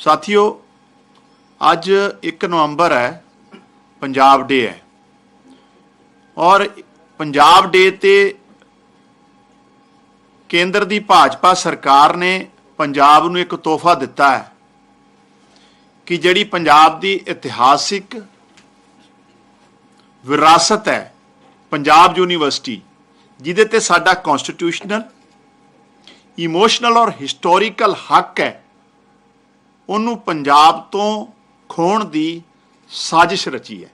ਸਾਥੀਓ, ਅੱਜ 1 ਨਵੰਬਰ ਹੈ, ਪੰਜਾਬ ਡੇ ਹੈ। ਔਰ ਪੰਜਾਬ ਡੇ ਤੇ ਕੇਂਦਰ ਦੀ ਭਾਜਪਾ ਸਰਕਾਰ ਨੇ ਪੰਜਾਬ ਨੂੰ ਇੱਕ ਤੋਹਫਾ ਦਿੱਤਾ ਹੈ ਕਿ ਜਿਹੜੀ ਪੰਜਾਬ ਦੀ ਇਤਿਹਾਸਿਕ ਵਿਰਾਸਤ ਹੈ, ਪੰਜਾਬ ਯੂਨੀਵਰਸਿਟੀ, ਜਿਹਦੇ ਤੇ ਸਾਡਾ ਕਨਸਟੀਟਿਊਸ਼ਨਲ ਇਮੋਸ਼ਨਲ ਔਰ ਹਿਸਟੋਰੀਕਲ ਹੱਕ ਹੈ ਉਹਨੂੰ ਪੰਜਾਬ ਤੋਂ ਖੋਣ ਦੀ ਸਾਜ਼ਿਸ਼ ਰਚੀ ਹੈ।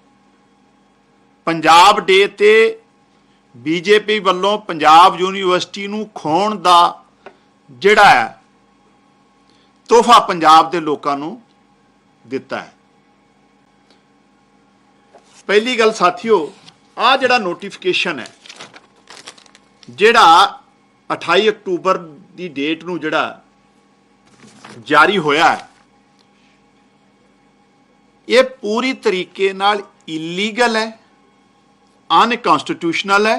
ਪੰਜਾਬ ਡੇ ਤੇ ਬੀਜੇਪੀ ਵੱਲੋਂ ਪੰਜਾਬ ਯੂਨੀਵਰਸਿਟੀ ਨੂੰ ਖੋਣ ਦਾ ਜਿਹੜਾ ਹੈ, ਤੋਹਫਾ ਪੰਜਾਬ ਦੇ ਲੋਕਾਂ ਨੂੰ ਦਿੱਤਾ ਹੈ। ਪਹਿਲੀ ਗੱਲ ਸਾਥੀਓ ਆ ਜਿਹੜਾ ਨੋਟੀਫਿਕੇਸ਼ਨ ਹੈ, ਜਿਹੜਾ 28 ਅਕਤੂਬਰ ਦੀ ਡੇਟ ਨੂੰ ਜਿਹੜਾ ਜਾਰੀ ਹੋਇਆ ਹੈ ਇਹ ਪੂਰੀ ਤਰੀਕੇ ਨਾਲ ਇਲੀਗਲ ਹੈ ਅਨਕਨਸਟੀਟਿਊਸ਼ਨਲ ਹੈ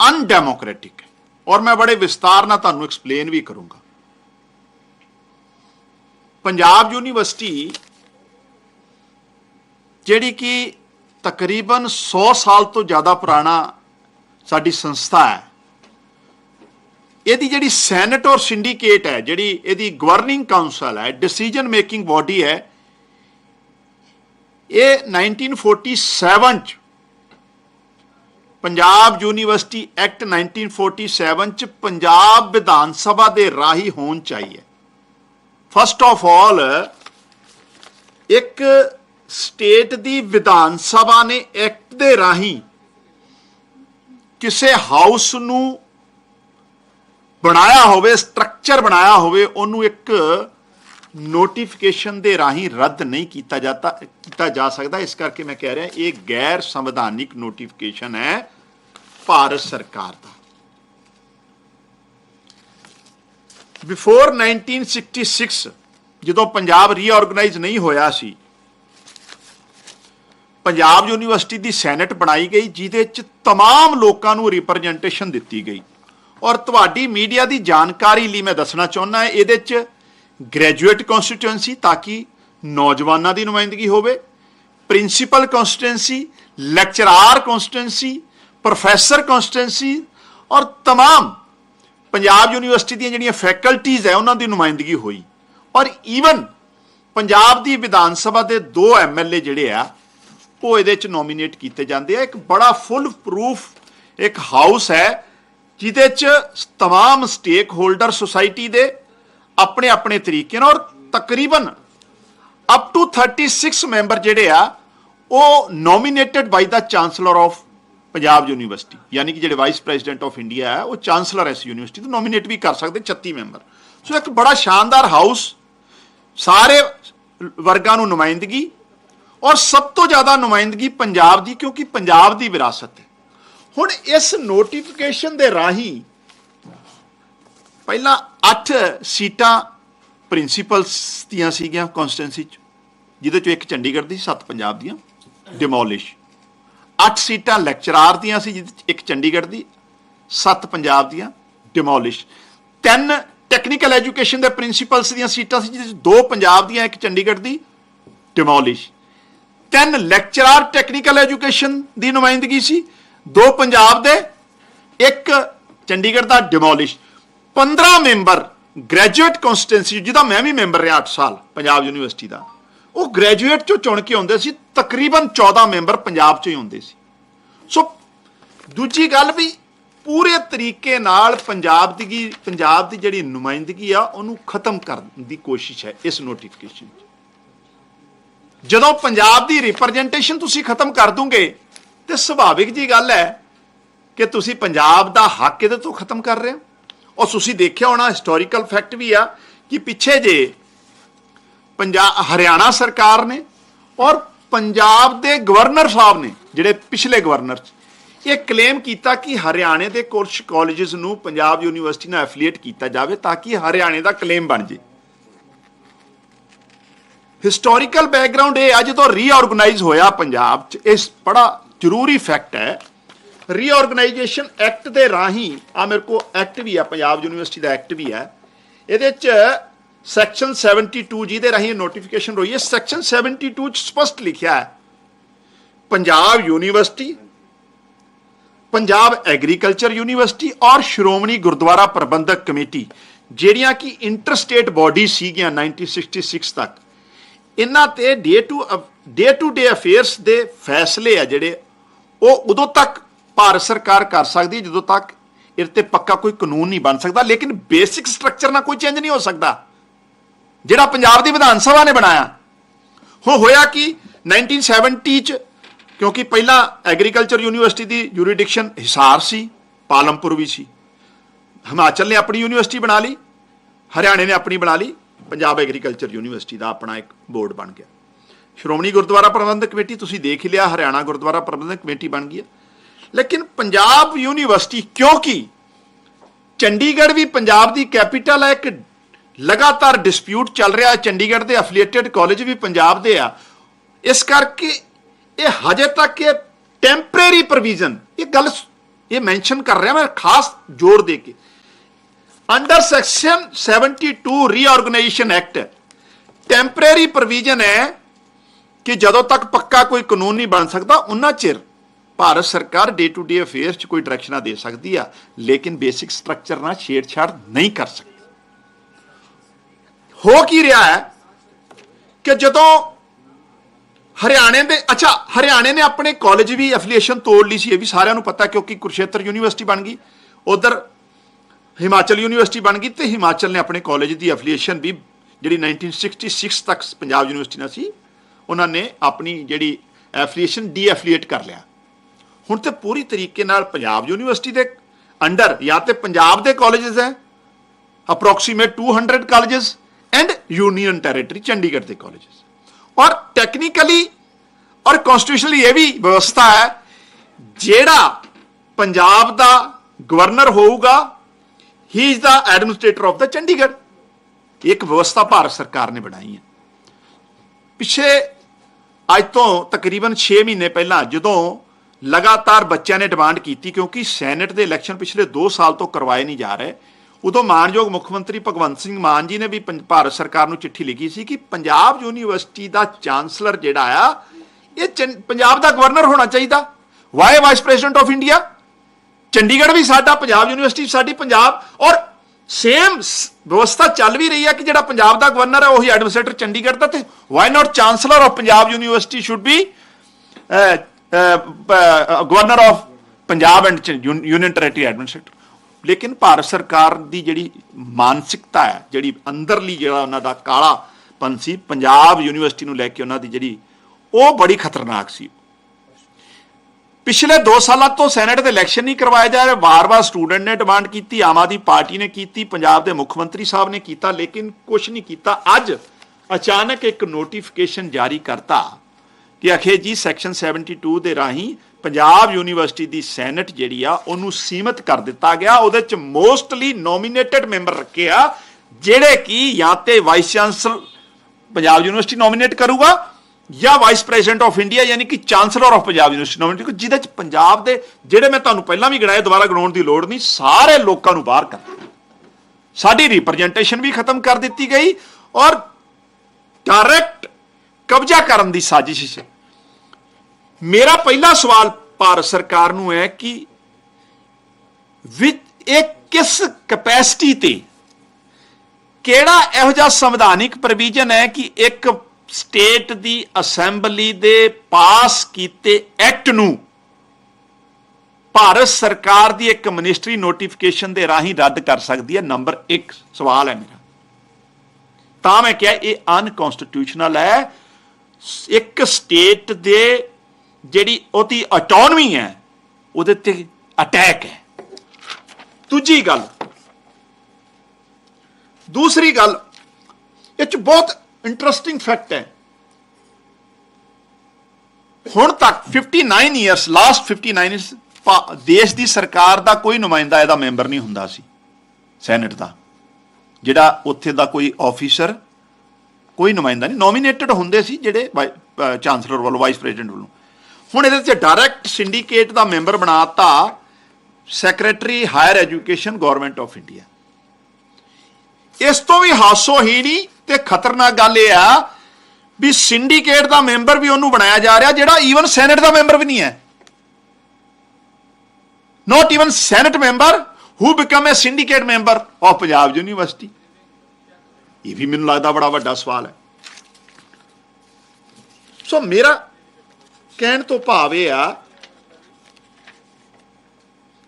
ਅਨਡੈਮੋਕ੍ਰੈਟਿਕ ਹੈ। ਔਰ ਮੈਂ ਬੜੇ ਵਿਸਤਾਰ ਨਾਲ ਤੁਹਾਨੂੰ ਐਕਸਪਲੇਨ ਵੀ ਕਰੂੰਗਾ। ਪੰਜਾਬ ਯੂਨੀਵਰਸਿਟੀ ਜਿਹੜੀ ਕਿ ਤਕਰੀਬਨ 100 ਸਾਲ ਤੋਂ ਜ਼ਿਆਦਾ ਪੁਰਾਣਾ ਸਾਡੀ ਸੰਸਥਾ ਹੈ, ਇਹਦੀ ਜਿਹੜੀ ਸੈਨੇਟ ਔਰ ਸਿੰਡੀਕੇਟ ਹੈ, ਜਿਹੜੀ ਇਹਦੀ ਗਵਰਨਿੰਗ ਕਾਉਂਸਲ ਹੈ ਡਿਸੀਜਨ ਮੇਕਿੰਗ ਬਾਡੀ ਹੈ ਇਹ 1947 ਚ, ਪੰਜਾਬ ਯੂਨੀਵਰਸਿਟੀ ਐਕਟ 1947 ਚ ਪੰਜਾਬ ਵਿਧਾਨ ਸਭਾ ਦੇ ਰਾਹੀਂ ਹੋਣ ਚਾਹੀਏ ਫਸਟ ਆਫ ਆਲ ਇੱਕ ਸਟੇਟ ਦੀ ਵਿਧਾਨ ਸਭਾ ਨੇ ਐਕਟ ਦੇ ਰਾਹੀਂ ਕਿਸੇ ਹਾਊਸ ਨੂੰ ਬਣਾਇਆ ਹੋਵੇ ਸਟਰਕਚਰ ਬਣਾਇਆ ਹੋਵੇ, ਉਹਨੂੰ ਇੱਕ ਨੋਟੀਫਿਕੇਸ਼ਨ ਦੇ ਰਾਹੀਂ ਰੱਦ ਨਹੀਂ ਕੀਤਾ ਜਾਂਦਾ ਕੀਤਾ ਜਾ ਸਕਦਾ ਇਸ ਕਰਕੇ ਮੈਂ ਕਹਿ ਰਿਹਾ ਇਹ ਗੈਰ ਸੰਵਿਧਾਨਿਕ ਨੋਟੀਫਿਕੇਸ਼ਨ ਹੈ ਭਾਰਤ ਸਰਕਾਰ ਦਾ ਬਿਫੋਰ 1966 ਜਦੋਂ ਪੰਜਾਬ ਰੀਆਰਗੇਨਾਈਜ਼ ਨਹੀਂ ਹੋਇਆ ਸੀ ਪੰਜਾਬ ਯੂਨੀਵਰਸਿਟੀ ਦੀ ਸੈਨੇਟ ਬਣਾਈ ਗਈ ਜਿਹਦੇ ਚ तमाम ਲੋਕਾਂ ਨੂੰ ਰਿਪਰੈਜ਼ੈਂਟੇਸ਼ਨ ਦਿੱਤੀ ਗਈ ਔਰ ਤੁਹਾਡੀ ਮੀਡੀਆ ਦੀ ਜਾਣਕਾਰੀ ਲਈ ਮੈਂ ਦੱਸਣਾ ਚਾਹੁੰਦਾ ਹਾਂ ਇਹਦੇ ਚ ਗ੍ਰੈਜੂਏਟ ਕਨਸਟੀਟੂਐਂਸੀ ਤਾਂ ਕਿ ਨੌਜਵਾਨਾਂ ਦੀ ਨੁਮਾਇੰਦਗੀ ਹੋਵੇ principal constituency lecturer constituency professor constituency ਔਰ तमाम ਪੰਜਾਬ ਯੂਨੀਵਰਸਿਟੀ ਦੀਆਂ ਜਿਹੜੀਆਂ ਫੈਕਲਟੀਆਂ ਹੈ ਉਹਨਾਂ ਦੀ ਨੁਮਾਇੰਦਗੀ ਹੋਈ ਔਰ ਈਵਨ ਪੰਜਾਬ ਦੀ ਵਿਧਾਨ ਸਭਾ ਦੇ ਦੋ ਐਮਐਲਏ ਜਿਹੜੇ ਆ ਉਹ ਇਹਦੇ ਚ ਨੋਮੀਨੇਟ ਕੀਤੇ ਜਾਂਦੇ ਆ ਇੱਕ ਬੜਾ ਫੁੱਲ ਪ੍ਰੂਫ ਇੱਕ ਹਾਊਸ ਹੈ ਜਿਹਦੇ ਚ तमाम ਸਟੇਕ ਹੋਲਡਰ ਸੁਸਾਇਟੀ ਦੇ ਆਪਣੇ ਆਪਣੇ ਤਰੀਕੇ ਨਾਲ ਔਰ ਤਕਰੀਬਨ ਅਪ ਟੂ 36 ਮੈਂਬਰ ਜਿਹੜੇ ਆ, ਉਹ nominated by the chancellor of Punjab university ਯਾਨੀ ਕਿ ਜਿਹੜੇ ਵਾਈਸ ਪ੍ਰੈਜ਼ੀਡੈਂਟ ਆਫ ਇੰਡੀਆ ਹੈ ਉਹ ਚਾਂਸਲਰ ਇਸ ਯੂਨੀਵਰਸਿਟੀ ਤੋਂ ਨੋਮੀਨੇਟ ਵੀ ਕਰ ਸਕਦੇ 36 ਮੈਂਬਰ ਸੋ ਇੱਕ ਬੜਾ ਸ਼ਾਨਦਾਰ ਹਾਊਸ ਸਾਰੇ ਵਰਗਾਂ ਨੂੰ ਨੁਮਾਇੰਦਗੀ ਔਰ ਸਭ ਤੋਂ ਜ਼ਿਆਦਾ ਨੁਮਾਇੰਦਗੀ ਪੰਜਾਬ ਦੀ, ਕਿਉਂਕਿ ਪੰਜਾਬ ਦੀ ਵਿਰਾਸਤ ਹੈ। ਹੁਣ ਇਸ ਨੋਟੀਫਿਕੇਸ਼ਨ ਦੇ ਰਾਹੀਂ ਪਹਿਲਾਂ 8 ਸੀਟਾਂ ਪ੍ਰਿੰਸੀਪਲਸ ਦੀਆਂ ਸੀਗੀਆਂ ਕਨਸਟੀਟੈਂਸੀ ਚ, ਜਿਹਦੇ ਚੋਂ ਇੱਕ ਚੰਡੀਗੜ੍ਹ ਦੀ 7 ਪੰਜਾਬ ਦੀਆਂ ਡਿਮੋਲਿਸ਼ 8 ਸੀਟਾਂ ਲੈਕਚਰਾਰ ਦੀਆਂ ਸੀ, ਜਿਹਦੇ ਚ ਇੱਕ ਚੰਡੀਗੜ੍ਹ ਦੀ 7 ਪੰਜਾਬ ਦੀਆਂ ਡਿਮੋਲਿਸ਼ ਤਿੰਨ ਟੈਕਨੀਕਲ ਐਜੂਕੇਸ਼ਨ ਦੇ ਪ੍ਰਿੰਸੀਪਲਸ ਦੀਆਂ ਸੀਟਾਂ ਸੀ, ਜਿਹਦੇ ਚ ਦੋ ਪੰਜਾਬ ਦੀਆਂ, ਇੱਕ ਚੰਡੀਗੜ੍ਹ ਦੀ ਡਿਮੋਲਿਸ਼ ਤਿੰਨ ਲੈਕਚਰਾਰ ਟੈਕਨੀਕਲ ਐਜੂਕੇਸ਼ਨ ਦੀ ਨੁਮਾਇੰਦਗੀ ਸੀ, ਦੋ ਪੰਜਾਬ ਦੇ, ਇੱਕ ਚੰਡੀਗੜ੍ਹ ਦਾ ਡਿਮੋਲਿਸ਼ 15 ਮੈਂਬਰ ਗ੍ਰੈਜੂਏਟ ਕਨਸਟੀਟੈਂਸੀ ਜਿਹਦਾ ਮੈਂ ਵੀ ਮੈਂਬਰ ਰਿਹਾ 8 ਸਾਲ, ਪੰਜਾਬ ਯੂਨੀਵਰਸਿਟੀ ਦਾ, ਉਹ ਗ੍ਰੈਜੂਏਟ ਚੋਂ ਚੁਣ ਕੇ ਆਉਂਦੇ ਸੀ, ਤਕਰੀਬਨ 14 ਮੈਂਬਰ ਪੰਜਾਬ ਚੋਂ ਹੀ ਹੁੰਦੇ ਸੀ। ਸੋ ਦੂਜੀ ਗੱਲ ਵੀ ਪੂਰੇ ਤਰੀਕੇ ਨਾਲ ਪੰਜਾਬ ਦੀ ਪੰਜਾਬ ਦੀ ਜਿਹੜੀ ਨੁਮਾਇੰਦਗੀ ਆ, ਉਹਨੂੰ ਖਤਮ ਕਰਨ ਦੀ ਕੋਸ਼ਿਸ਼ ਹੈ, ਇਸ ਨੋਟੀਫਿਕੇਸ਼ਨ 'ਚ। ਜਦੋਂ ਪੰਜਾਬ ਦੀ ਰਿਪਰੈਜ਼ੈਂਟੇਸ਼ਨ ਤੁਸੀਂ ਖਤਮ ਕਰ ਦੋਗੇ, ਤੇ ਸੁਭਾਵਿਕ ਜੀ ਗੱਲ ਹੈ ਕਿ ਤੁਸੀਂ ਪੰਜਾਬ ਦਾ ਹੱਕ ਇਹਦੇ ਤੋਂ ਖਤਮ ਕਰ ਰਹੇ ਹੋ। ਔਰ ਤੁਸੀਂ ਦੇਖਿਆ ਹੋਣਾ ਹਿਸਟੋਰੀਕਲ ਫੈਕਟ ਵੀ ਆ ਕਿ ਪਿੱਛੇ ਜੇ ਪੰਜਾਬ ਹਰਿਆਣਾ ਸਰਕਾਰ ਨੇ ਔਰ ਪੰਜਾਬ ਦੇ ਗਵਰਨਰ ਸਾਹਿਬ ਨੇ, ਜਿਹੜੇ ਪਿਛਲੇ ਗਵਰਨਰ ਇਹ ਕਲੇਮ ਕੀਤਾ ਕਿ ਹਰਿਆਣੇ ਦੇ ਕੁਝ ਕਾਲਜਸ ਨੂੰ ਪੰਜਾਬ ਯੂਨੀਵਰਸਿਟੀ ਨਾਲ ਐਫੀਲੀਏਟ ਕੀਤਾ ਜਾਵੇ ਤਾਂ ਕਿ ਹਰਿਆਣੇ ਦਾ ਕਲੇਮ ਬਣ ਜੇ। ਹਿਸਟੋਰੀਕਲ ਬੈਕਗ੍ਰਾਉਂਡ ਇਹ ਆ, ਜਦੋਂ ਰੀਆਰਗੇਨਾਈਜ਼ ਹੋਇਆ ਪੰਜਾਬ ਚ ਇਸ ਬੜਾ ਜ਼ਰੂਰੀ ਫੈਕਟ ਹੈ ਰੀਆਰਗੇਨਾਈਜੇਸ਼ਨ ਐਕਟ ਦੇ ਰਾਹੀਂ ਆ ਮੇਰੇ ਕੋ ਐਕਟ ਵੀ ਆ, ਪੰਜਾਬ ਯੂਨੀਵਰਸਿਟੀ ਦਾ ਐਕਟ ਵੀ ਹੈ ਇਹਦੇ ਚ ਸੈਕਸ਼ਨ 72 ਦੇ ਰਾਹੀਂ ਨੋਟੀਫਿਕੇਸ਼ਨ ਹੋਈ ਹੈ। ਸੈਕਸ਼ਨ 72 ਚ ਸਪਸ਼ਟ ਲਿਖਿਆ ਹੈ, Punjab university Punjab agriculture university ਔਰ ਸ਼੍ਰੋਮਣੀ ਗੁਰਦੁਆਰਾ ਪ੍ਰਬੰਧਕ ਕਮੇਟੀ, ਜਿਹੜੀਆਂ ਕਿ ਇੰਟਰਸਟੇਟ ਬਾਡੀ ਸੀਗੀਆਂ 1966 ਤੱਕ, ਇਹਨਾਂ ਤੇ day to day to day affairs ਦੇ ਫੈਸਲੇ ਆ ਜਿਹੜੇ, ਉਹ ਉਦੋਂ ਤੱਕ ਭਾਰਤ ਸਰਕਾਰ ਕਰ ਸਕਦੀ ਜਦੋਂ ਤੱਕ ਇਹਦੇ ਤੇ ਪੱਕਾ ਕੋਈ ਕਾਨੂੰਨ ਨਹੀਂ ਬਣ ਸਕਦਾ, ਲੇਕਿਨ ਬੇਸਿਕ ਸਟਰਕਚਰ ਨਾਲ ਕੋਈ ਚੇਂਜ ਨਹੀਂ ਹੋ ਸਕਦਾ। ਜਿਹੜਾ ਪੰਜਾਬ ਦੀ ਵਿਧਾਨ ਸਭਾ ਨੇ ਬਣਾਇਆ, ਹੁਣ ਹੋਇਆ ਕਿ 1970 ਚ, ਕਿਉਂਕਿ ਪਹਿਲਾਂ ਐਗਰੀਕਲਚਰ ਯੂਨੀਵਰਸਿਟੀ ਦੀ ਜੂਰੀਡਿਕਸ਼ਨ ਹਿਸਾਰ ਸੀ, ਪਾਲਮਪੁਰ ਵੀ ਸੀ। ਹਿਮਾਚਲ ਨੇ ਆਪਣੀ ਯੂਨੀਵਰਸਿਟੀ ਬਣਾ ਲਈ, ਹਰਿਆਣੇ ਨੇ ਆਪਣੀ ਬਣਾ ਲਈ, ਪੰਜਾਬ ਐਗਰੀਕਲਚਰ ਯੂਨੀਵਰਸਿਟੀ ਦਾ ਆਪਣਾ ਇੱਕ ਬੋਰਡ ਬਣ ਗਿਆ। ਸ਼੍ਰੋਮਣੀ ਗੁਰਦੁਆਰਾ ਪ੍ਰਬੰਧਕ ਕਮੇਟੀ ਤੁਸੀਂ ਦੇਖ ਹੀ ਲਿਆ, ਹਰਿਆਣਾ ਗੁਰਦੁਆਰਾ ਪ੍ਰਬੰਧਕ ਕਮੇਟੀ ਬਣ ਗਈ ਹੈ। ਲੇਕਿਨ ਪੰਜਾਬ ਯੂਨੀਵਰਸਿਟੀ ਕਿਉਂਕਿ ਚੰਡੀਗੜ੍ਹ ਵੀ ਪੰਜਾਬ ਦੀ ਕੈਪੀਟਲ ਹੈ, ਇੱਕ ਲਗਾਤਾਰ ਡਿਸਪਿਊਟ ਚੱਲ ਰਿਹਾ ਹੈ, ਚੰਡੀਗੜ੍ਹ ਦੇ ਐਫੀਲੀਏਟਡ ਕਾਲਜ ਵੀ ਪੰਜਾਬ ਦੇ ਆ। ਇਸ ਕਰਕੇ ਇਹ ਹਜੇ ਤੱਕ ਇਹ ਟੈਂਪਰੇਰੀ ਪ੍ਰੋਵੀਜ਼ਨ, ਇਹ ਗੱਲ ਇਹ ਮੈਂਸ਼ਨ ਕਰ ਰਿਹਾ ਮੈਂ ਖਾਸ ਜ਼ੋਰ ਦੇ ਕੇ। Under section 72 reorganisation act, temporary provision ਹੈ ਕਿ ਜਦੋਂ ਤੱਕ ਪੱਕਾ ਕੋਈ ਕਾਨੂੰਨ ਨਹੀਂ ਬਣ ਸਕਦਾ ਉਹਨਾਂ ਚਿਰ ਭਾਰਤ ਸਰਕਾਰ ਡੇ ਟੂ ਡੇ ਅਫੇਅਰਸ 'ਚ ਕੋਈ ਡਾਇਰੈਕਸ਼ਨਾਂ ਦੇ ਸਕਦੀ ਆ, ਲੇਕਿਨ ਬੇਸਿਕ ਸਟਰਕਚਰ ਨਾਲ ਛੇੜਛਾੜ ਨਹੀਂ ਕਰ ਸਕਦੀ। ਹੋ ਕੀ ਰਿਹਾ ਹੈ ਕਿ ਜਦੋਂ ਹਰਿਆਣੇ ਦੇ, ਅੱਛਾ, ਹਰਿਆਣੇ ਨੇ ਆਪਣੇ ਕਾਲਜ ਵੀ ਐਫੀਲੀਏਸ਼ਨ ਤੋੜ ਲਈ ਸੀ, ਇਹ ਵੀ ਸਾਰਿਆਂ ਨੂੰ ਪਤਾ ਕਿਉਂਕਿ ਕੁਰਸ਼ੇਤਰ ਯੂਨੀਵਰਸਿਟੀ ਬਣ ਗਈ। ਉਧਰ ਹਿਮਾਚਲ ਯੂਨੀਵਰਸਿਟੀ ਬਣ ਗਈ ਤੇ ਹਿਮਾਚਲ ਨੇ ਆਪਣੇ ਕਾਲਜ ਦੀ ਐਫੀਲੀਏਸ਼ਨ ਵੀ ਜਿਹੜੀ 1966 ਤੱਕ ਪੰਜਾਬ ਯੂਨੀਵਰਸਿਟੀ ਨਾਲ ਸੀ, ਉਹਨਾਂ ਨੇ ਆਪਣੀ ਜਿਹੜੀ ਐਫੀਲੀਏਸ਼ਨ ਡੀਐਫੀਲੀਏਟ ਕਰ ਲਿਆ। ਹੁਣ ਤੇ ਪੂਰੀ ਤਰੀਕੇ ਨਾਲ ਪੰਜਾਬ ਯੂਨੀਵਰਸਿਟੀ ਦੇ ਅੰਡਰ ਜਾਂ ਤੇ ਪੰਜਾਬ ਦੇ ਕਾਲਜਸ ਹੈ। Approximate 200 colleges and union territory Chandigarh ਦੇ colleges ਔਰ ਟੈਕਨੀਕਲੀ ਔਰ ਕਨਸਟੀਟਿਊਸ਼ਨਲੀ ਇਹ ਵੀ ਵਿਵਸਥਾ ਹੈ, ਜਿਹੜਾ ਪੰਜਾਬ ਦਾ ਗਵਰਨਰ ਹੋਊਗਾ he is the administrator of the Chandigarh. ਇੱਕ ਵਿਵਸਥਾ ਭਾਰਤ ਸਰਕਾਰ ਨੇ ਬਣਾਈ ਹੈ। ਪਿਛੇ ਅੱਜ ਤੋਂ ਤਕਰੀਬਨ 6 ਮਹੀਨੇ ਪਹਿਲਾਂ ਜਦੋਂ ਲਗਾਤਾਰ ਬੱਚਿਆਂ ਨੇ ਡਿਮਾਂਡ ਕੀਤੀ ਕਿਉਂਕਿ ਸੈਨੇਟ ਦੇ ਇਲੈਕਸ਼ਨ ਪਿਛਲੇ 2 ਸਾਲ ਤੋਂ ਕਰਵਾਏ ਨਹੀਂ ਜਾ ਰਹੇ। ਉਦੋਂ ਮਾਨਯੋਗ ਮੁੱਖ ਮੰਤਰੀ ਭਗਵੰਤ ਸਿੰਘ ਮਾਨ ਜੀ ਨੇ ਵੀ ਪੰਜ- ਭਾਰਤ ਸਰਕਾਰ ਨੂੰ ਚਿੱਠੀ ਲਿਖੀ ਸੀ ਕਿ ਪੰਜਾਬ ਯੂਨੀਵਰਸਿਟੀ ਦਾ ਚਾਂਸਲਰ ਜਿਹੜਾ ਆ, ਇਹ ਚੰ- ਪੰਜਾਬ ਦਾ ਗਵਰਨਰ ਹੋਣਾ ਚਾਹੀਦਾ। Why vice president of India Chandigarh ਵੀ ਸਾਡਾ, ਪੰਜਾਬ ਯੂਨੀਵਰਸਿਟੀ ਸਾਡੀ, ਪੰਜਾਬ ਔਰ ਸੇਮ ਵਿਵਸਥਾ ਚੱਲ ਵੀ ਰਹੀ ਹੈ ਕਿ ਜਿਹੜਾ ਪੰਜਾਬ ਦਾ ਗਵਰਨਰ ਹੈ ਉਹੀ ਐਡਮਿਨਿਸਟ੍ਰੇਟਰ ਚੰਡੀਗੜ੍ਹ ਦਾ ਤੇ why not chancellor of Punjab university should be governor of Punjab and union territory administrator ਲੇਕਿਨ ਭਾਰਤ ਸਰਕਾਰ ਦੀ ਜਿਹੜੀ ਮਾਨਸਿਕਤਾ ਹੈ, ਜਿਹੜੀ ਅੰਦਰਲੀ ਜਿਹੜਾ ਉਹਨਾਂ ਦਾ ਕਾਲਾਪਨ ਸੀ, ਪੰਜਾਬ ਯੂਨੀਵਰਸਿਟੀ ਨੂੰ ਲੈ ਕੇ ਉਹਨਾਂ ਦੀ ਜਿਹੜੀ ਉਹ ਬੜੀ ਖਤਰਨਾਕ ਸੀ। ਪਿਛਲੇ 2 ਸਾਲਾਂ ਤੋਂ ਸੈਨੇਟ ਦੇ ਇਲੈਕਸ਼ਨ ਨਹੀਂ ਕਰਵਾਏ ਜਾ ਰਹੇ, ਵਾਰ-ਵਾਰ ਸਟੂਡੈਂਟ ਨੇ ਡਿਮਾਂਡ ਕੀਤੀ, ਆਮ ਆਦਮੀ ਪਾਰਟੀ ਨੇ ਕੀਤੀ, ਪੰਜਾਬ ਦੇ ਮੁੱਖ ਮੰਤਰੀ ਸਾਹਿਬ ਨੇ ਕੀਤਾ, ਲੇਕਿਨ ਕੁਝ ਨਹੀਂ ਕੀਤਾ। ਅੱਜ ਅਚਾਨਕ ਇੱਕ ਨੋਟੀਫਿਕੇਸ਼ਨ ਜਾਰੀ ਕਰਤਾ ਕਿ ਅਖੇ ਜੀ ਸੈਕਸ਼ਨ 72 ਦੇ ਰਾਹੀਂ ਪੰਜਾਬ ਯੂਨੀਵਰਸਿਟੀ ਦੀ ਸੈਨੇਟ ਜਿਹੜੀ ਆ, ਉਹਨੂੰ ਸੀਮਿਤ ਕਰ ਦਿੱਤਾ ਗਿਆ। ਉਹਦੇ ਚ ਮੋਸਟਲੀ ਨੋਮੀਨੇਟਡ ਮੈਂਬਰ ਰੱਖੇ ਆ, ਜਿਹੜੇ ਕਿ ਜਾਂ ਤੇ vice chancellor Punjab university nominate ਕਰੂਗਾ ਜਾਂ ਵਾਈਸ ਪ੍ਰੈਜ਼ੀਡੈਂਟ ਆਫ ਇੰਡੀਆ ਯਾਨੀ ਕਿ chancellor of Punjab university nominate ਕਰੂਗਾ, ਜਿਹਦੇ ਚ ਪੰਜਾਬ ਦੇ ਜਿਹੜੇ ਮੈਂ ਤੁਹਾਨੂੰ ਪਹਿਲਾਂ ਵੀ ਗਿਣਾਏ, ਦੁਬਾਰਾ ਗਿਣਾਉਣ ਦੀ ਲੋੜ ਨਹੀਂ, ਸਾਰੇ ਲੋਕਾਂ ਨੂੰ ਬਾਹਰ ਕਰ ਸਾਡੀ ਰਿਪਰੈਜ਼ੈਂਟੇਸ਼ਨ ਵੀ ਖਤਮ ਕਰ ਦਿੱਤੀ ਗਈ ਔਰ ਡਾਇਰੈਕਟ ਕਬਜ਼ਾ ਕਰਨ ਦੀ ਸਾਜ਼ਿਸ਼ ਸੀ। ਮੇਰਾ ਪਹਿਲਾ ਸਵਾਲ ਭਾਰਤ ਸਰਕਾਰ ਨੂੰ ਹੈ ਕਿ ਵਿਦ ਇਹ ਕਿਸ ਕਪੈਸਿਟੀ ਤੇ ਕਿਹੜਾ ਇਹੋ ਜਿਹਾ ਸੰਵਿਧਾਨਿਕ ਪ੍ਰੋਵੀਜ਼ਨ ਹੈ ਕਿ ਇੱਕ ਸਟੇਟ ਦੀ ਅਸੈਂਬਲੀ ਦੇ ਪਾਸ ਕੀਤੇ ਐਕਟ ਨੂੰ ਭਾਰਤ ਸਰਕਾਰ ਦੀ ਇੱਕ ਮਿਨਿਸਟਰੀ ਨੋਟੀਫਿਕੇਸ਼ਨ ਦੇ ਰਾਹੀਂ ਰੱਦ ਕਰ ਸਕਦੀ ਹੈ? ਨੰਬਰ 1 ਸਵਾਲ ਹੈ ਮੇਰਾ। ਤਾਂ ਮੈਂ ਕਿਹਾ ਇਹ ਅਨਕਨਸਟੀਟਿਊਸ਼ਨਲ ਹੈ। ਇੱਕ ਸਟੇਟ ਦੇ ਜਿਹੜੀ ਉਹਦੀ ਆਟੋਨਮੀ ਹੈ, ਉਹਦੇ ਤੇ ਅਟੈਕ ਹੈ। ਦੂਜੀ ਗੱਲ, ਦੂਸਰੀ ਗੱਲ, ਇਹ ਚ ਬਹੁਤ ਇੰਟਰਸਟਿੰਗ ਫੈਕਟ ਹੈ। ਹੁਣ ਤੱਕ 59 ਇਅਰਸ ਲਾਸਟ 59 ਇਅਰਸ ਦੇਸ਼ ਦੀ ਸਰਕਾਰ ਦਾ ਕੋਈ ਨੁਮਾਇੰਦਾ ਇਹਦਾ ਮੈਂਬਰ ਨਹੀਂ ਹੁੰਦਾ ਸੀ, ਸੈਨੇਟ ਦਾ। ਜਿਹੜਾ ਉੱਥੇ ਦਾ ਕੋਈ ਆਫੀਸਰ ਕੋਈ ਨੁਮਾਇੰਦਾ ਨਹੀਂ ਨੋਮੀਨੇਟਡ ਹੁੰਦੇ ਸੀ ਜਿਹੜੇ ਚਾਂਸਲਰ ਵੱਲੋਂ ਵਾਈਸ ਪ੍ਰੈਜ਼ੀਡੈਂਟ ਵੱਲੋਂ। ਹੁਣ ਇਹਦੇ ਤੇ ਡਾਇਰੈਕਟ ਸਿੰਡੀਕੇਟ ਦਾ ਮੈਂਬਰ ਬਣਾਤਾ secretary higher education government of India ਇਸ ਤੋਂ ਵੀ ਹਾਦਸੋ ਹੀ ਨਹੀਂ ਤੇ ਖਤਰਨਾਕ ਗੱਲ ਇਹ ਆ ਵੀ ਸਿੰਡੀਕੇਟ ਦਾ ਮੈਂਬਰ ਵੀ ਉਹਨੂੰ ਬਣਾਇਆ ਜਾ ਰਿਹਾ ਜਿਹੜਾ ਈਵਨ ਸੈਨੇਟ ਦਾ ਮੈਂਬਰ ਵੀ ਨਹੀਂ ਹੈ। Not even senate member who become a syndicate member of Punjab university ਇਹ ਵੀ ਮੈਨੂੰ ਲੱਗਦਾ ਬੜਾ ਵੱਡਾ ਸਵਾਲ ਹੈ। ਸੋ ਮੇਰਾ ਕਹਿਣ ਤੋਂ ਭਾਵ ਇਹ ਆ,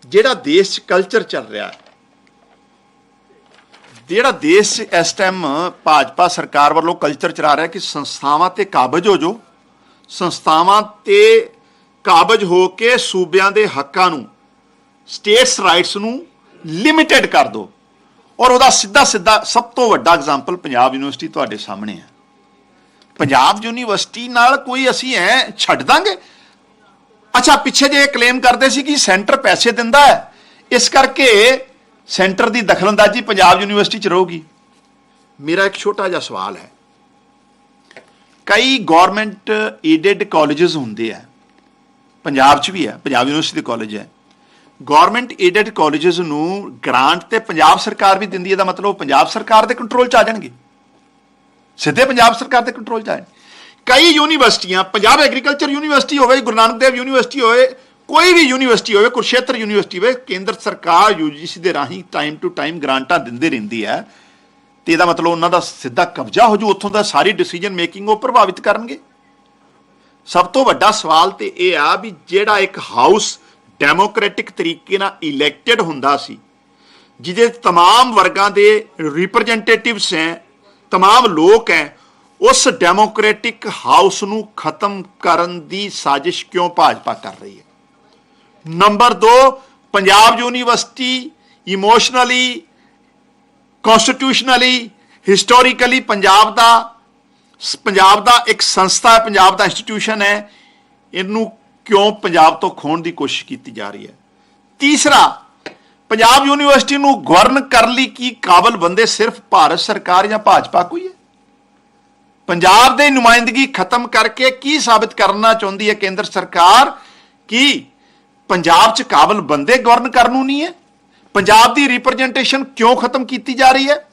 ਜਿਹੜਾ ਦੇਸ਼ 'ਚ ਕਲਚਰ ਚੱਲ ਰਿਹਾ ਜਿਹੜਾ ਦੇਸ਼ 'ਚ ਇਸ ਟਾਈਮ ਭਾਜਪਾ ਸਰਕਾਰ ਵੱਲੋਂ ਕਲਚਰ ਚਲਾ ਰਿਹਾ ਕਿ ਸੰਸਥਾਵਾਂ ਤੇ ਕਾਬਜ ਹੋ ਜੋ ਸੰਸਥਾਵਾਂ ਤੇ ਕਾਬਜ ਹੋ ਕੇ ਸੂਬਿਆਂ ਦੇ ਹੱਕਾਂ ਨੂੰ ਸਟੇਟਸ ਰਾਈਟਸ ਨੂੰ ਲਿਮਿਟਿਡ ਕਰ ਦਿਓ। ਔਰ ਉਹਦਾ ਸਿੱਧਾ ਸਿੱਧਾ ਸਭ ਤੋਂ ਵੱਡਾ ਐਗਜ਼ਾਮਪਲ ਪੰਜਾਬ ਯੂਨੀਵਰਸਿਟੀ ਤੁਹਾਡੇ ਸਾਹਮਣੇ ਹੈ। ਪੰਜਾਬ ਯੂਨੀਵਰਸਿਟੀ ਨਾਲ ਕੋਈ ਅਸੀਂ ਐ ਛੱਡ ਦਾਂਗੇ? ਅੱਛਾ, ਪਿੱਛੇ ਜੇ ਕਲੇਮ ਕਰਦੇ ਸੀ ਕਿ ਸੈਂਟਰ ਪੈਸੇ ਦਿੰਦਾ ਹੈ, ਇਸ ਕਰਕੇ ਸੈਂਟਰ ਦੀ ਦਖਲਅੰਦਾਜ਼ੀ ਪੰਜਾਬ ਯੂਨੀਵਰਸਿਟੀ 'ਚ ਰਹੂਗੀ। ਮੇਰਾ ਇੱਕ ਛੋਟਾ ਜਿਹਾ ਸਵਾਲ ਹੈ। ਕਈ ਗਵਰਨਮੈਂਟ ਏਡਡ ਕਾਲਜਸ ਹੁੰਦੇ ਆ। ਪੰਜਾਬ 'ਚ ਵੀ ਹੈ, ਪੰਜਾਬ ਯੂਨੀਵਰਸਿਟੀ ਦੇ ਕਾਲਜ ਹੈ। ਗਵਰਨਮੈਂਟ ਏਡਡ ਕਾਲਜਸ ਨੂੰ ਗ੍ਰਾਂਟ ਤੇ ਪੰਜਾਬ ਸਰਕਾਰ ਵੀ ਦਿੰਦੀ ਹੈ ਦਾ ਮਤਲਬ ਉਹ ਪੰਜਾਬ ਸਰਕਾਰ ਦੇ ਕੰਟਰੋਲ 'ਚ ਆ ਜਾਣਗੇ। ਸਿੱਧੇ ਪੰਜਾਬ ਸਰਕਾਰ ਦੇ ਕੰਟਰੋਲ 'ਚ ਆ ਆਏ ਕਈ ਯੂਨੀਵਰਸਿਟੀਆਂ, ਪੰਜਾਬ ਐਗਰੀਕਲਚਰ ਯੂਨੀਵਰਸਿਟੀ ਹੋਵੇ, ਗੁਰੂ ਨਾਨਕ ਦੇਵ ਯੂਨੀਵਰਸਿਟੀ ਹੋਵੇ, ਕੋਈ ਵੀ ਯੂਨੀਵਰਸਿਟੀ ਹੋਵੇ ਕੁਰਸ਼ੇਤਰ ਯੂਨੀਵਰਸਿਟੀ ਹੋਵੇ, ਕੇਂਦਰ ਸਰਕਾਰ ਯੂਜੀਸੀ ਦੇ ਰਾਹੀਂ ਟਾਈਮ ਟੂ ਟਾਈਮ ਗ੍ਰਾਂਟਾਂ ਦਿੰਦੇ ਰਹਿੰਦੀ ਹੈ। ਤੇ ਇਹਦਾ ਮਤਲਬ ਉਹਨਾਂ ਦਾ ਸਿੱਧਾ ਕਬਜ਼ਾ ਹੋ ਜੂ, ਉੱਥੋਂ ਦਾ ਸਾਰੀ ਡਿਸੀਜਨ ਮੇਕਿੰਗ ਉਹ ਪ੍ਰਭਾਵਿਤ ਕਰਨਗੇ। ਸਭ ਤੋਂ ਵੱਡਾ ਸਵਾਲ ਤੇ ਇਹ ਆ ਵੀ ਜਿਹੜਾ ਇੱਕ ਹਾਊਸ ਡੈਮੋਕ੍ਰੈਟਿਕ ਤਰੀਕੇ ਨਾਲ ਇਲੈਕਟਡ ਹੁੰਦਾ ਸੀ ਜਿਹਦੇ तमाम ਵਰਗਾਂ ਦੇ ਰਿਪਰੈਜ਼ੈਂਟੇਟਿਵਸ ਹੈ तमाम ਲੋਕ ਹੈ ਉਸ ਡੈਮੋਕ੍ਰੈਟਿਕ ਹਾਊਸ ਨੂੰ ਖਤਮ ਕਰਨ ਦੀ ਸਾਜ਼ਿਸ਼ ਕਿਉਂ ਭਾਜਪਾ ਕਰ ਰਹੀ ਹੈ number 2 Punjab university emotionally constitutionally historically Punjab ਦਾ ਸ- ਪੰਜਾਬ ਦਾ ਇੱਕ ਸੰਸਥਾ ਹੈ ਪੰਜਾਬ ਦਾ ਇੰਸਟੀਟਿਊਸ਼ਨ ਹੈ ਇਹਨੂੰ ਕਿਉਂ ਪੰਜਾਬ ਤੋਂ ਖੋਣ ਦੀ ਕੋਸ਼ਿਸ਼ ਕੀਤੀ ਜਾ ਰਹੀ ਹੈ? ਤੀਸਰਾ, ਪੰਜਾਬ ਯੂਨੀਵਰਸਿਟੀ ਨੂੰ ਗਵਰਨ ਕਰਨ ਲਈ ਕੀ ਕਾਬਲ ਬੰਦੇ ਸਿਰਫ ਭਾਰਤ ਸਰਕਾਰ ਜਾਂ ਭਾਜਪਾ ਕੋਈ ਹੈ? ਪੰਜਾਬ ਦੇ ਨੁਮਾਇੰਦਗੀ ਖਤਮ ਕਰਕੇ ਕੀ ਸਾਬਿਤ ਕਰਨਾ ਚਾਹੁੰਦੀ ਹੈ ਕੇਂਦਰ ਸਰਕਾਰ ਕਿ ਪੰਜਾਬ 'ਚ ਕਾਬਲ ਬੰਦੇ ਗਵਰਨ ਕਰਨ ਨੂੰ ਨਹੀਂ ਹੈ? ਪੰਜਾਬ ਦੀ ਰਿਪਰੈਜ਼ੈਂਟੇਸ਼ਨ ਕਿਉਂ ਖਤਮ ਕੀਤੀ ਜਾ ਰਹੀ ਹੈ?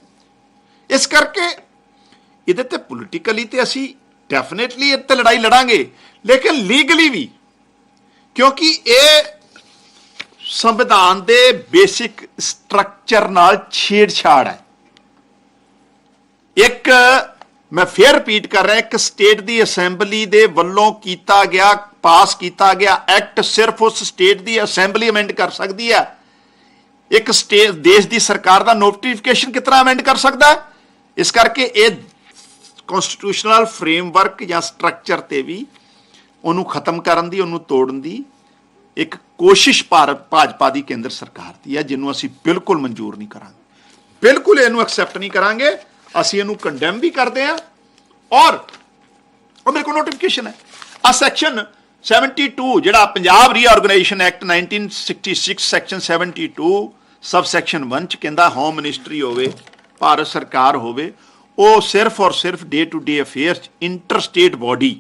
ਇਸ ਕਰਕੇ ਇਹਦੇ ਤੇ ਪੋਲੀਟੀਕਲੀ ਤੇ ਅਸੀਂ ਡੈਫੀਨਿਟਲੀ ਇਹ ਤੇ ਲੜਾਈ ਲੜਾਂਗੇ, ਲੇਕਿਨ ਲੀਗਲੀ ਵੀ ਕਿਉਂਕਿ ਇਹ ਸੰਵਿਧਾਨ ਦੇ ਬੇਸਿਕ ਸਟਰਕਚਰ ਨਾਲ ਛੇੜਛਾੜ ਹੈ। ਇੱਕ, ਮੈਂ ਫੇਰ ਰਿਪੀਟ ਕਰ ਰਿਹਾ, ਇੱਕ ਸਟੇਟ ਦੀ ਅਸੈਂਬਲੀ ਦੇ ਵੱਲੋਂ ਕੀਤਾ ਗਿਆ ਪਾਸ ਕੀਤਾ ਗਿਆ ਐਕਟ ਸਿਰਫ ਉਸ ਸਟੇਟ ਦੀ ਅਸੈਂਬਲੀ ਅਮੈਂਡ ਕਰ ਸਕਦੀ ਹੈ। ਇੱਕ ਸਟੇਟ ਦੇਸ਼ ਦੀ ਸਰਕਾਰ ਦਾ ਨੋਟੀਫਿਕੇਸ਼ਨ ਕਿਤਨਾ ਅਮੈਂਡ ਕਰ ਸਕਦਾ ਹੈ? ਇਸ ਕਰਕੇ ਇਹ ਕਨਸਟੀਟਿਊਸ਼ਨਲ ਫਰੇਮਵਰਕ ਜਾਂ ਸਟਰਕਚਰ ਤੇ ਵੀ ਉਹਨੂੰ ਖਤਮ ਕਰਨ ਦੀ, ਉਹਨੂੰ ਤੋੜਨ ਦੀ ਇੱਕ ਕੋਸ਼ਿਸ਼ ਭਾਰਤ ਭਾਜਪਾ ਦੀ ਕੇਂਦਰ ਸਰਕਾਰ ਦੀ ਹੈ, ਜਿਹਨੂੰ ਅਸੀਂ ਬਿਲਕੁਲ ਮਨਜ਼ੂਰ ਨਹੀਂ ਕਰਾਂਗੇ। ਬਿਲਕੁਲ ਇਹਨੂੰ ਐਕਸੈਪਟ ਨਹੀਂ ਕਰਾਂਗੇ। ਅਸੀਂ ਇਹਨੂੰ ਕੰਡੈਮ ਵੀ ਕਰਦੇ ਹਾਂ ਔਰ ਉਹ ਮੇਰੇ ਕੋਲ ਨੋਟੀਫਿਕੇਸ਼ਨ ਹੈ। ਆ ਸੈਕਸ਼ਨ 72 ਜਿਹੜਾ Punjab reorganisation act 1966 section 72 sub section 1 ਚ ਕਹਿੰਦਾ ਹੋਮ ਮਿਨਿਸਟਰੀ ਹੋਵੇ, ਭਾਰਤ ਸਰਕਾਰ ਹੋਵੇ, ਉਹ ਸਿਰਫ ਔਰ ਸਿਰਫ day to day affairs inter state body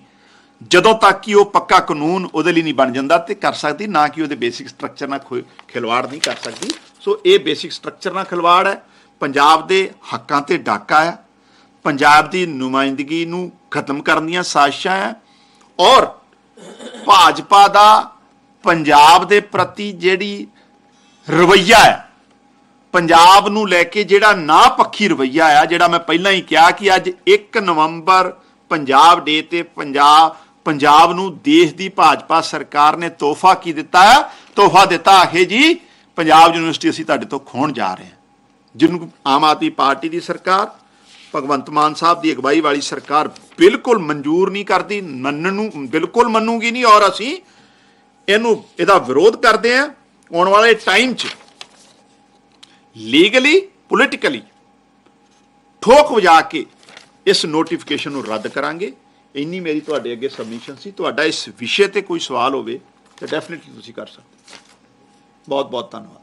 ਜਦੋਂ ਤੱਕ ਕਿ ਉਹ ਪੱਕਾ ਕਾਨੂੰਨ ਉਹਦੇ ਲਈ ਨਹੀਂ ਬਣ ਜਾਂਦਾ ਤੇ ਕਰ ਸਕਦੀ, ਨਾ ਕਿ ਉਹਦੇ ਬੇਸਿਕ ਸਟਰਕਚਰ ਨਾਲ ਕੋਈ ਖਿਲਵਾੜ ਨਹੀਂ ਕਰ ਸਕਦੀ। ਸੋ ਇਹ ਬੇਸਿਕ ਸਟਰਕਚਰ ਨਾਲ ਖਿਲਵਾੜ ਹੈ। ਪੰਜਾਬ ਦੇ ਹੱਕਾਂ ਤੇ ਡਾਕਾ ਹੈ। ਪੰਜਾਬ ਦੀ ਨੁਮਾਇੰਦਗੀ ਨੂੰ ਖਤਮ ਕਰਨ ਦੀਆਂ ਸਾਜ਼ਿਸ਼ਾਂ ਹੈ। ਔਰ ਭਾਜਪਾ ਦਾ ਪੰਜਾਬ ਦੇ ਪ੍ਰਤੀ ਜਿਹੜੀ ਰਵਈਆ ਹੈ, ਪੰਜਾਬ ਨੂੰ ਲੈ ਕੇ ਜਿਹੜਾ ਨਾ ਪੱਖੀ ਰਵਈਆ ਆ, ਜਿਹੜਾ ਮੈਂ ਪਹਿਲਾਂ ਹੀ ਕਿਹਾ ਕਿ ਅੱਜ 1 ਨਵੰਬਰ ਪੰਜਾਬ ਡੇ ਤੇ ਪੰਜਾਬ ਪੰਜਾਬ ਨੂੰ ਦੇਸ਼ ਦੀ ਭਾਜਪਾ ਸਰਕਾਰ ਨੇ ਤੋਹਫਾ ਕੀ ਦਿੱਤਾ? ਹੈ ਤੋਹਫਾ ਦਿੱਤਾ ਆਖੇ ਜੀ, ਪੰਜਾਬ ਯੂਨੀਵਰਸਿਟੀ ਅਸੀਂ ਤੁਹਾਡੇ ਤੋਂ ਖੋਣ ਜਾ ਰਹੇ ਹਾਂ। ਜਿਹਨੂੰ ਆਮ ਆਦਮੀ ਪਾਰਟੀ ਦੀ ਸਰਕਾਰ, ਭਗਵੰਤ ਮਾਨ ਸਾਹਿਬ ਦੀ ਅਗਵਾਈ ਵਾਲੀ ਸਰਕਾਰ ਬਿਲਕੁਲ ਮਨਜ਼ੂਰ ਨਹੀਂ ਕਰਦੀ, ਮੰਨਣ ਨੂੰ ਬਿਲਕੁਲ ਮੰਨੂਗੀ ਨਹੀਂ ਔਰ ਅਸੀਂ ਇਹਨੂੰ, ਇਹਦਾ ਵਿਰੋਧ ਕਰਦੇ ਹਾਂ। ਆਉਣ ਵਾਲੇ ਟਾਈਮ 'ਚ ਲੀਗਲੀ ਪੋਲੀਟੀਕਲੀ ਠੋਕ ਵਜਾ ਕੇ ਇਸ ਨੋਟੀਫਿਕੇਸ਼ਨ ਨੂੰ ਰੱਦ ਕਰਾਂਗੇ। ਇੰਨੀ ਮੇਰੀ ਤੁਹਾਡੇ ਅੱਗੇ ਸਬਮਿਸ਼ਨ ਸੀ। ਤੁਹਾਡਾ ਇਸ ਵਿਸ਼ੇ ਤੇ ਕੋਈ ਸਵਾਲ ਹੋਵੇ ਤਾਂ ਡੈਫੀਨਿਟਲੀ ਤੁਸੀਂ ਕਰ ਸਕਦੇ ਬਹੁਤ ਬਹੁਤ ਧੰਨਵਾਦ।